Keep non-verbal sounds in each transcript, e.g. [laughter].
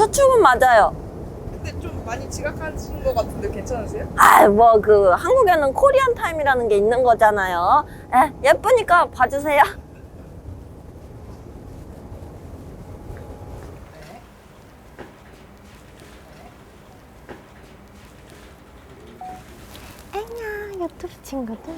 첫 출근 맞아요. 근데 좀 많이 지각하신 것 같은데 괜찮으세요? 아, 뭐 그 한국에는 코리안 타임이라는 게 있는 거잖아요. 에, 예쁘니까 봐주세요. 안녕 유튜브 친구들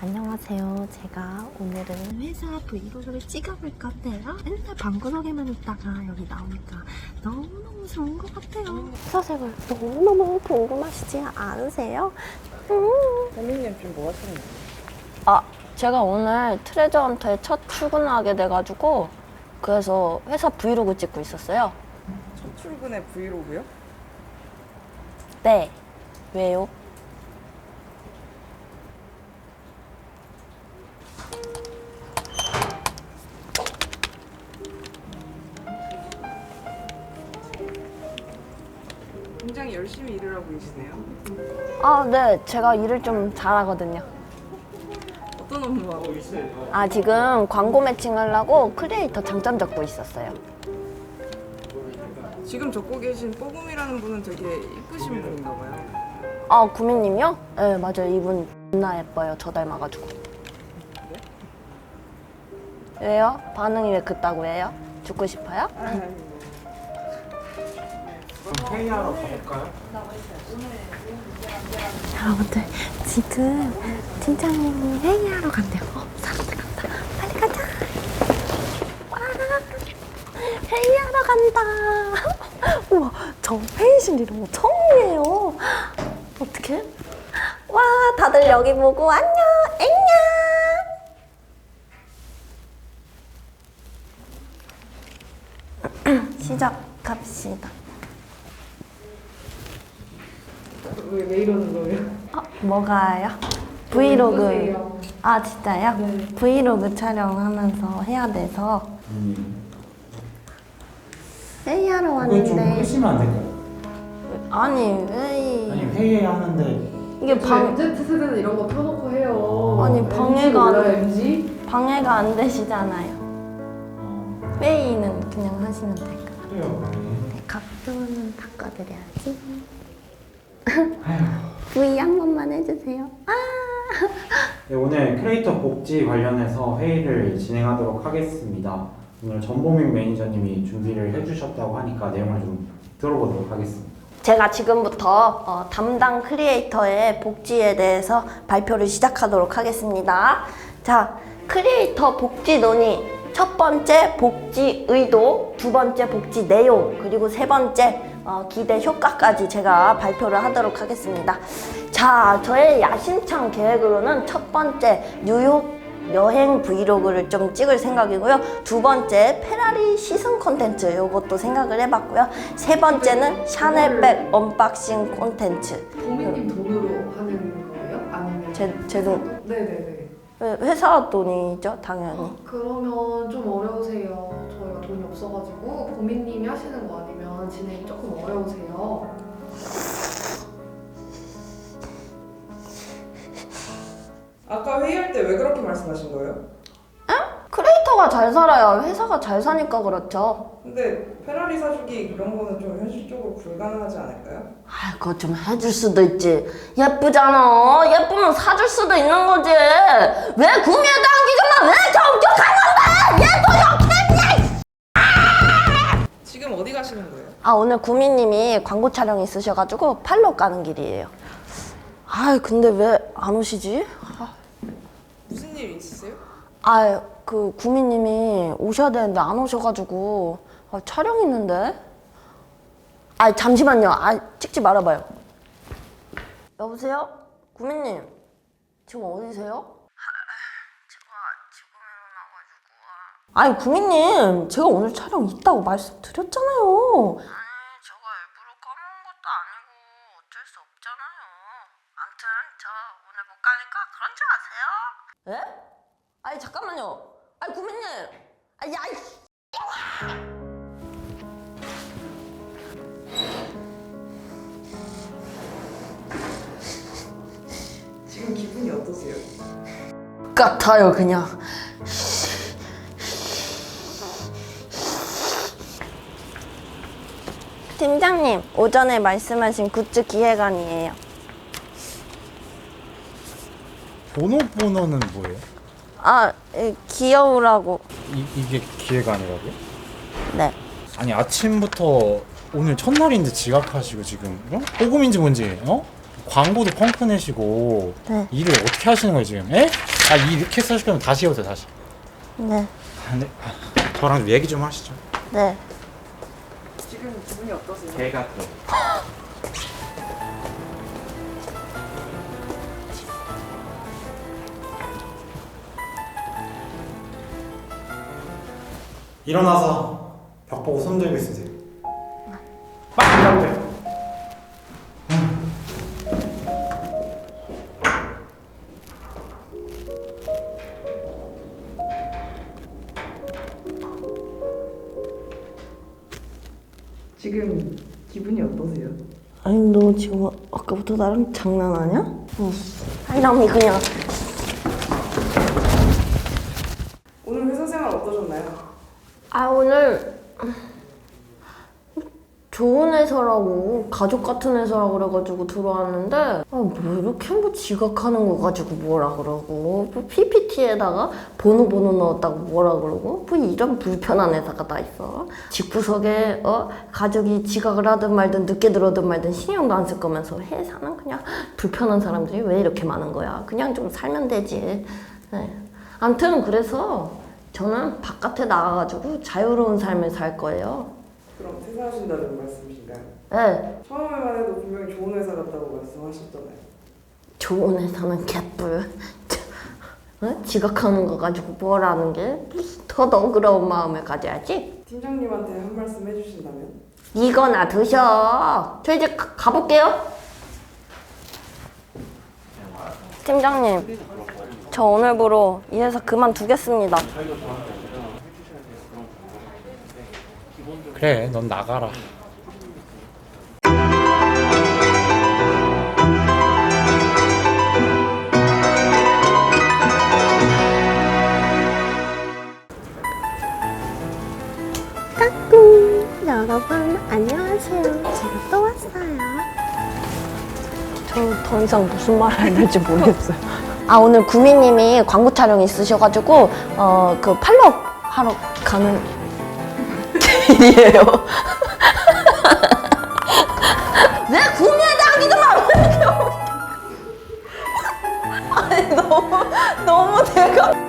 안녕하세요 제가 오늘은 회사 브이로그를 찍어볼 건데요 맨날 방구석에만 있다가 여기 나오니까 너무너무 좋은 것 같아요 서색을 너무너무 궁금하시지 않으세요? 음. 선생님 지금 뭐 하시는 거예요? 아 제가 오늘 트레저 헌터에 첫 출근하게 돼가지고 그래서 회사 브이로그 찍고 있었어요 첫 출근의 브이로그요? 네 왜요? 굉장히 열심히 일을 하고 계시네요. 아 네 제가 일을 좀 잘하거든요 어떤 업무 하고 계세요? 아 지금 광고 매칭하려고 크리에이터 장점 적고 있었어요 지금 적고 계신 뽀금이라는 분은 되게 이쁘신 분인가 봐요. 아 구미님이요? 네 맞아요 이분 존나 예뻐요 저 닮아가지고 왜요? 반응이 왜 그따구 해요? 죽고 싶어요? 회의하러 가볼까요? 여러분들 지금 팀장님이 회의하러 간대요. 어, 사람들 간다. 빨리 가자. 와 회의하러 간다. 우와 저 회의실 이런 거 처음이에요. 어떡해? 와 다들 여기 보고 안녕 안녕 [clears throat] 시작합시다 왜, 왜 이러는 거예요? 어, 뭐가요? 브이로그. 누구세요? 아, 진짜요? 네. 브이로그 촬영하면서 해야 돼서 회의하러 그거 좀 왔는데. 끄시면 안 될까요? 아니, 회의. 아니 회의하는데 이게 방, MZ 세대는 이런 거 펴놓고 해요. 아니, MG 방해가 안 몰라요. MG? 방해가 안 되시잖아요. 어, 회의는 그냥 하시면 될까? 그래요. 네, 각도는 바꿔드려야지. V 한 번만 해주세요. 아! 네, 오늘 크리에이터 복지 관련해서 회의를 진행하도록 하겠습니다. 오늘 전보민 매니저님이 준비를 해주셨다고 하니까 내용을 좀 들어보도록 하겠습니다. 제가 지금부터 어, 담당 크리에이터의 복지에 대해서 발표를 시작하도록 하겠습니다. 자, 크리에이터 복지 논의. 첫 번째 복지 의도, 두 번째 복지 내용, 그리고 세 번째 어, 기대 효과까지 제가 발표를 하도록 하겠습니다. 자, 저의 야심찬 계획으로는 첫 번째 뉴욕 여행 브이로그를 좀 찍을 생각이고요. 두 번째 페라리 시승 콘텐츠 요것도 생각을 해봤고요. 세 번째는 샤넬백 언박싱 콘텐츠. 도민님 돈으로 하는 거예요? 아니면 제, 제 돈. 네네네. 회사 돈이죠, 당연히. 그러면 좀 어려우세요. 저희가 돈이 없어가지고 고민님이 하시는 거 아니 면 진행이 조금 어려우세요. 아까 회의할 때 왜 그렇게 말씀하신 거예요? 크리에이터가 잘 살아야 회사가 잘 사니까 그렇죠. 근데 페라리 사주기 그런 거는 좀 현실적으로 불가능하지 않을까요? 아, 그거 좀 해줄 수도 있지. 예쁘잖아. 예쁘면 사줄 수도 있는 거지. 왜 구매도 안기지만 왜 이렇게 엄격한 건데? 얘도? 지금 어디 가시는 거예요? 아 오늘 구미님이 광고 촬영 있으셔가지고 팔로 가는 길이에요. 아 근데 왜 안 오시지? 무슨 일 있으세요? 아 그 구미님이 오셔야 되는데 안 오셔가지고 아, 촬영 있는데. 아 잠시만요. 아 찍지 말아봐요. 여보세요? 구미님 지금 어디세요? 아니 구미님 제가 오늘 촬영 있다고 말씀드렸잖아요. 아니 제가 일부러 까먹은 것도 아니고 어쩔 수 없잖아요. 암튼 저 오늘 못 가니까 그런 줄 아세요? 예? 아니 잠깐만요. 아니 구미님. 아 야. 이 지금 기분이 어떠세요? 같아요 그냥. 팀장님, 오전에 말씀하신 굿즈 기획안이에요. 번호 번호는 뭐예요? 아, 이, 귀여우라고. 이, 이게 기회가 아니라고요? 네. 아니 아침부터 오늘 첫날인데 지각하시고 지금 어? 호금인지 뭔지 어? 광고도 펑크 내시고 네. 일을 어떻게 하시는 거예요 지금? 에? 아 이- 이렇게 쓰실 거면 다시 해보세요 다시 네. 아, 네. 아, 저랑 좀 얘기 좀 하시죠 네. 지금 기분이 어떠세요? 개가 들어. 일어나서 벽 보고 손 들고 있으세요. 빨리 일어 지금 기분이 어떠세요? 아니, 너 지금 아까부터 나랑 장난하냐? 응. 사람이 그냥. 오늘 회사 생활 어떠셨나요? 아, 오늘. 좋은 회사라고, 가족 같은 회사라고 그래가지고 들어왔는데, 아, 뭐 이렇게 뭐 지각하는 거 가지고 뭐라 그러고, 뭐 PPT에다가 번호 번호 넣었다고 뭐라 그러고, 뭐 이런 불편한 회사가 다 있어. 집구석에, 어, 가족이 지각을 하든 말든 늦게 들어든 말든 신경도 안 쓸 거면서 회사는 그냥 불편한 사람들이 왜 이렇게 많은 거야. 그냥 좀 살면 되지. 네. 아무튼 그래서 저는 바깥에 나가가지고 자유로운 삶을 살 거예요. 그럼 퇴사하신다는 말씀이신가요? 네. 처음에만 해도 분명히 좋은 회사 같다고 말씀하셨잖아요. 좋은 회사는 개뿔. [laughs] 어? 지각하는 거 가지고 뭐라는 게 더 너그러운 마음을 가져야지. 팀장님한테 한 말씀 해주신다면? 이거나 드셔. 저 이제 가, 가볼게요. 팀장님, 저 오늘부로 이 회사 그만두겠습니다. 그래 넌 나가라. 까꿍 여러분 안녕하세요. 제가 또 왔어요. 저 더 이상 무슨 말을 해야 될지 모르겠어요. 아 오늘 구미님이 광고 촬영 있으셔가지고 어 그 팔로 하러 가는 제일이에요. 내 구매당기도 막. 아니 너무 너무 대가.